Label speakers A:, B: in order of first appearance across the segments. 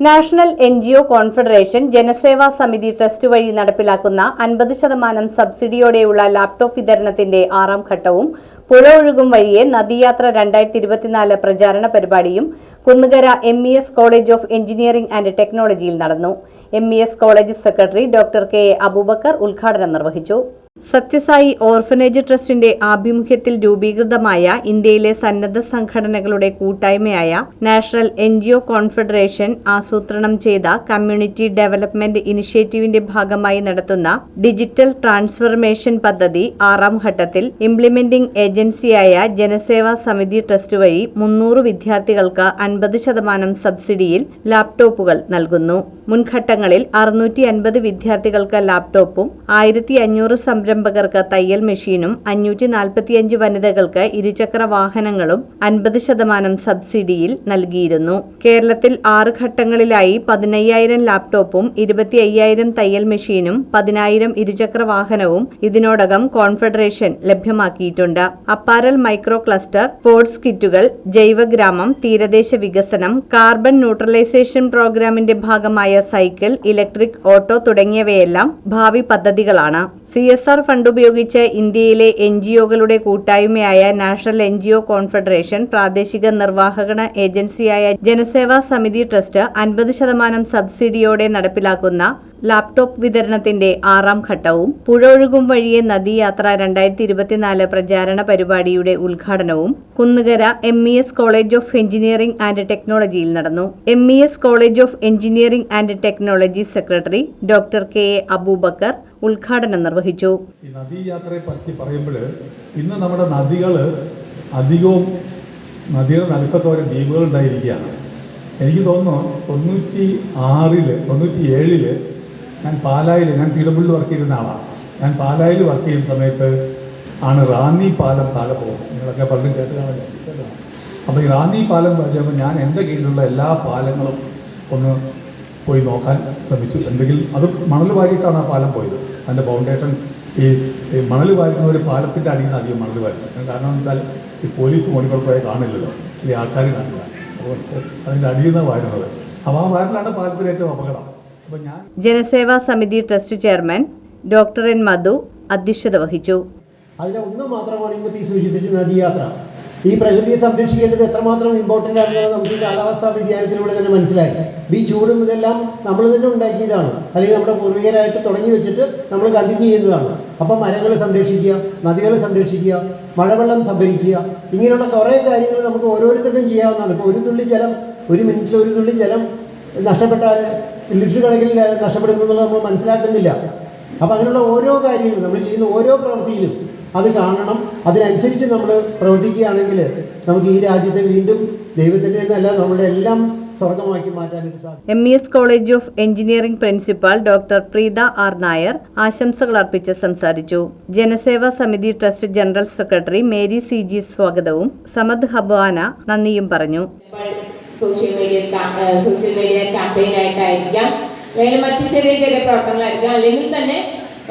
A: National N G O confederation Janaseva Samiti trust വഴി നടപ്പിലാക്കുന്ന അൻപത് ശതമാനം സബ്സിഡിയോടെയുള്ള ലാപ്ടോപ്പ് വിതരണത്തിന്റെ ആറാം ഘട്ടവും പുഴ ഒഴുകും വഴിയെ നദിയാത്ര രണ്ടായിരത്തി ഇരുപത്തിനാല് പ്രചാരണ പരിപാടിയും Kunnukara M E S college of engineering and ടെക്നോളജിയിൽ നടന്നു. M E S college secretary doctor K A Abubakar ഉദ്ഘാടനം നിർവഹിച്ചു. സത്യസായി ഓർഫനേജ് ട്രസ്റ്റിന്റെ ആഭിമുഖ്യത്തിൽ രൂപീകൃതമായ ഇന്ത്യയിലെ സന്നദ്ധ സംഘടനകളുടെ കൂട്ടായ്മയായ നാഷണൽ എൻ കോൺഫെഡറേഷൻ ആസൂത്രണം ചെയ്ത കമ്മ്യൂണിറ്റി ഡെവലപ്മെന്റ് ഇനിഷ്യേറ്റീവിന്റെ ഭാഗമായി നടത്തുന്ന ഡിജിറ്റൽ ട്രാൻസ്ഫർമേഷൻ പദ്ധതി ആറാം ഘട്ടത്തിൽ ഇംപ്ലിമെന്റിംഗ് ഏജൻസിയായ ജനസേവാ സമിതി ട്രസ്റ്റ് വഴി മുന്നൂറ് വിദ്യാർത്ഥികൾക്ക് അൻപത് ശതമാനം സബ്സിഡിയിൽ ലാപ്ടോപ്പുകൾ നൽകുന്നു. മുൻഘട്ടങ്ങളിൽ അറുന്നൂറ്റി വിദ്യാർത്ഥികൾക്ക് ലാപ്ടോപ്പും ആയിരത്തി അഞ്ഞൂറ് സംരംഭകർക്ക് തയ്യൽ മെഷീനും അഞ്ഞൂറ്റി നാൽപ്പത്തിയഞ്ച് വനിതകൾക്ക് ഇരുചക്ര വാഹനങ്ങളും അൻപത് ശതമാനം സബ്സിഡിയിൽ നൽകിയിരുന്നു. കേരളത്തിൽ ആറ് ഘട്ടങ്ങളിലായി പതിനയ്യായിരം ലാപ്ടോപ്പും ഇരുപത്തി അയ്യായിരം തയ്യൽ മെഷീനും പതിനായിരം ഇരുചക്ര വാഹനവും ഇതിനോടകം കോൺഫെഡറേഷൻ ലഭ്യമാക്കിയിട്ടുണ്ട്. അപ്പാരൽ മൈക്രോ ക്ലസ്റ്റർ സ്പോർട്സ് കിറ്റുകൾ ജൈവഗ്രാമം തീരദേശ വികസനം കാർബൺ ന്യൂട്രലൈസേഷൻ പ്രോഗ്രാമിന്റെ ഭാഗമായ സൈക്കിൾ ഇലക്ട്രിക് ഓട്ടോ തുടങ്ങിയവയെല്ലാം ഭാവി പദ്ധതികളാണ്. സി എസ് ആർ ഫണ്ട് ഉപയോഗിച്ച് ഇന്ത്യയിലെ എൻ ജി ഒകളുടെ കൂട്ടായ്മയായ national N G O confederation പ്രാദേശിക നിർവാഹകണ ഏജൻസിയായ ജനസേവാ സമിതി ട്രസ്റ്റ് അൻപത് ശതമാനം സബ്സിഡിയോടെ നടപ്പിലാക്കുന്ന ലാപ്ടോപ്പ് വിതരണത്തിന്റെ ആറാം ഘട്ടവും പുഴ ഒഴുകും വഴിയെ നദീയാത്ര രണ്ടായിരത്തി ഇരുപത്തിനാല് പ്രചാരണ പരിപാടിയുടെ ഉദ്ഘാടനവും Kunnukara M E S college of engineering and ടെക്നോളജിയിൽ നടന്നു. M E S college of engineering and technology secretary doctor K A Abubakar ഉദ്ഘാടനം നിർവഹിച്ചു.
B: നദീയാത്രയെ പറ്റി പറയുമ്പോൾ ഇന്ന് നമ്മുടെ നദികൾ അധികവും നടുക്കൊക്കെ ഓരോ ദ്വീപുകൾ ഉണ്ടായിരിക്കുകയാണ് എനിക്ക് തോന്നുന്നു തൊണ്ണൂറ്റി ആറിൽ തൊണ്ണൂറ്റി ഏഴിൽ ഞാൻ പാലായിൽ ഞാൻ പി വർക്ക് ചെയ്യുന്ന ആളാണ്. ഞാൻ പാലായിൽ വർക്ക് ചെയ്യുന്ന സമയത്ത് ആണ് റാന്നി പാലം താഴെ പോകുന്നത്. നിങ്ങളൊക്കെ പലരും കേട്ട് കാണില്ല അപ്പോൾ ഈ റാന്നി പാലം പറഞ്ഞപ്പോൾ ഞാൻ എന്റെ കീഴിലുള്ള എല്ലാ പാലങ്ങളും ഒന്ന് പോയി നോക്കാൻ ശ്രമിച്ചു. എന്തെങ്കിലും അത് മണൽ വാരിയിട്ടാണ് ആ പാലം പോയത്. അതിന്റെ ഫൗണ്ടേഷൻ ഈ ഈ മണൽ വാരുന്ന ഒരു പാലത്തിന്റെ അടിയിൽ നിന്ന് അധികം മണൽ വാരുന്നത്. കാരണം എന്ന് വെച്ചാൽ ഈ പോലീസ് മോണിക്കുറപ്പായി പോയാൽ കാണില്ലല്ലോ. ഈ ആൾക്കാർ കാണില്ല. അപ്പോൾ അതിന്റെ അടിയിൽ നിന്നാണ് വാരുന്നത്. അപ്പോൾ ആ വാരലാണ് പാലത്തിൽ ഏറ്റവും അപകടം. അപ്പോൾ ഞാൻ
A: Janaseva Samiti trust chairman doctor N Madhu അധ്യക്ഷത വഹിച്ചു.
C: അതിലെ ഒന്ന് മാത്രമാണ് ഇന്ന് പി സൂചിപ്പിച്ച നദീയാത്ര ഈ പ്രകൃതിയെ സംരക്ഷിക്കേണ്ടത് എത്രമാത്രം ഇമ്പോർട്ടന്റ് ആണെന്ന് നമുക്ക് ഈ കാലാവസ്ഥാ വ്യതിയാനത്തിലൂടെ തന്നെ മനസ്സിലായി. ഈ ചൂടും ഇതെല്ലാം നമ്മൾ തന്നെ ഉണ്ടാക്കിയതാണ്. അല്ലെങ്കിൽ നമ്മുടെ പൂർവികരായിട്ട് തുടങ്ങി വെച്ചിട്ട് നമ്മൾ കണ്ടിന്യൂ ചെയ്യുന്നതാണ്. അപ്പം മരങ്ങൾ സംരക്ഷിക്കുക നദികൾ സംരക്ഷിക്കുക മഴവെള്ളം സംഭരിക്കുക ഇങ്ങനെയുള്ള കുറേ കാര്യങ്ങൾ നമുക്ക് ഓരോരുത്തരും ചെയ്യാവുന്നതാണ്. ഇപ്പോൾ ഒരു തുള്ളി ജലം ഒരു മിനിറ്റിൽ ഒരു തുള്ളി ജലം നഷ്ടപ്പെട്ടാൽ ലിറ്റർ കണക്കിൽ നഷ്ടപ്പെടുന്നു എന്നുള്ളത് നമ്മൾ മനസ്സിലാക്കുന്നില്ല. അപ്പം അതിനുള്ള ഓരോ കാര്യങ്ങളും നമ്മൾ ചെയ്യുന്ന ഓരോ പ്രവൃത്തിയിലും അത് കാണണം. അതിനനുസരിച്ച് നമ്മൾ പ്രവർത്തിക്കുകയാണെങ്കിൽ നമുക്ക് ഈ രാജ്യത്തെ വീണ്ടും ദൈവത്തിന്റെ എന്നല്ല നമ്മുടെ എല്ലാം
A: M E S college of engineering principal doctor Preetha R Nair ആശംസകൾ അർപ്പിച്ച് സംസാരിച്ചു. Janaseva Samiti trust general secretary Mary C G സ്വാഗതവും സമദ് ഹബാന നന്ദിയും പറഞ്ഞു.
D: Social media social media campaign ആയിട്ടായിരിക്കാം. അല്ലെങ്കിൽ മറ്റ് ചെറിയ ചെറിയ പ്രവർത്തനങ്ങളായിരിക്കാം. അല്ലെങ്കിൽ തന്നെ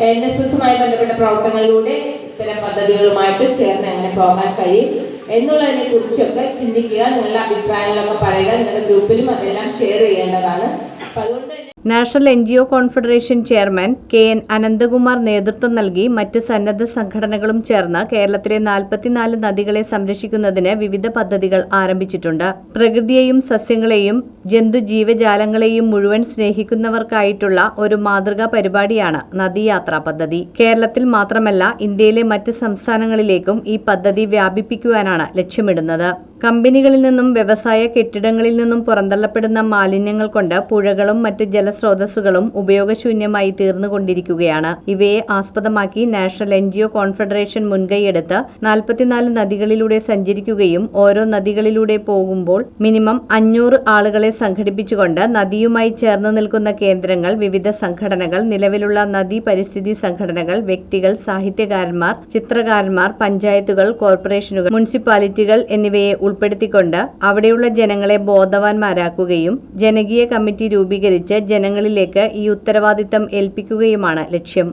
D: എൻ എസ് എസുമായി ബന്ധപ്പെട്ട പ്രവർത്തനങ്ങളിലൂടെ ഇത്തരം പദ്ധതികളുമായിട്ട് ചേർന്ന് എങ്ങനെ പോകാൻ കഴിയും. എന്നുള്ളതിനെ കുറിച്ചൊക്കെ ചിന്തിക്കുക നിങ്ങളുടെ അഭിപ്രായങ്ങളൊക്കെ പറയുക നിങ്ങളുടെ ഗ്രൂപ്പിലും അതെല്ലാം ഷെയർ ചെയ്യേണ്ടതാണ്. അപ്പം അതുകൊണ്ട്
A: national N G O confederation chairman K N Ananthakumar നേതൃത്വം നൽകി മറ്റ് സന്നദ്ധ സംഘടനകളും ചേർന്ന് കേരളത്തിലെ നാൽപ്പത്തിനാല് നദികളെ സംരക്ഷിക്കുന്നതിന് വിവിധ പദ്ധതികൾ ആരംഭിച്ചിട്ടുണ്ട്. പ്രകൃതിയെയും സസ്യങ്ങളെയും ജന്തു ജീവജാലങ്ങളെയും മുഴുവൻ സ്നേഹിക്കുന്നവർക്കായിട്ടുള്ള ഒരു മാതൃകാ പരിപാടിയാണ് നദീയാത്രാ പദ്ധതി. കേരളത്തിൽ മാത്രമല്ല ഇന്ത്യയിലെ മറ്റ് സംസ്ഥാനങ്ങളിലേക്കും ഈ പദ്ധതി വ്യാപിപ്പിക്കുവാനാണ് ലക്ഷ്യമിടുന്നത്. കമ്പനികളിൽ നിന്നും വ്യവസായ കെട്ടിടങ്ങളിൽ നിന്നും പുറന്തള്ളപ്പെടുന്ന മാലിന്യങ്ങൾ കൊണ്ട് പുഴകളും മറ്റ് ജലസ്രോതസ്സുകളും ഉപയോഗശൂന്യമായി തീർന്നുകൊണ്ടിരിക്കുകയാണ്. ഇവയെ ആസ്പദമാക്കി national N G O confederation മുൻകൈയെടുത്ത് നാൽപ്പത്തിനാല് നദികളിലൂടെ സഞ്ചരിക്കുകയും ഓരോ നദികളിലൂടെ പോകുമ്പോൾ മിനിമം അഞ്ഞൂറ് ആളുകളെ സംഘടിപ്പിച്ചുകൊണ്ട് നദിയുമായി ചേർന്ന് നിൽക്കുന്ന കേന്ദ്രങ്ങൾ വിവിധ സംഘടനകൾ നിലവിലുള്ള നദീ പരിസ്ഥിതി സംഘടനകൾ വ്യക്തികൾ സാഹിത്യകാരന്മാർ ചിത്രകാരന്മാർ പഞ്ചായത്തുകൾ കോർപ്പറേഷനുകൾ മുനിസിപ്പാലിറ്റികൾ എന്നിവയെ ഉൾപ്പെടുത്തിക്കൊണ്ട് അവിടെയുള്ള ജനങ്ങളെ ബോധവാന്മാരാക്കുകയും ജനകീയ കമ്മിറ്റി രൂപീകരിച്ച് ജനങ്ങളിലേക്ക് ഈ ഉത്തരവാദിത്തം ഏൽപ്പിക്കുകയുമാണ് ലക്ഷ്യം.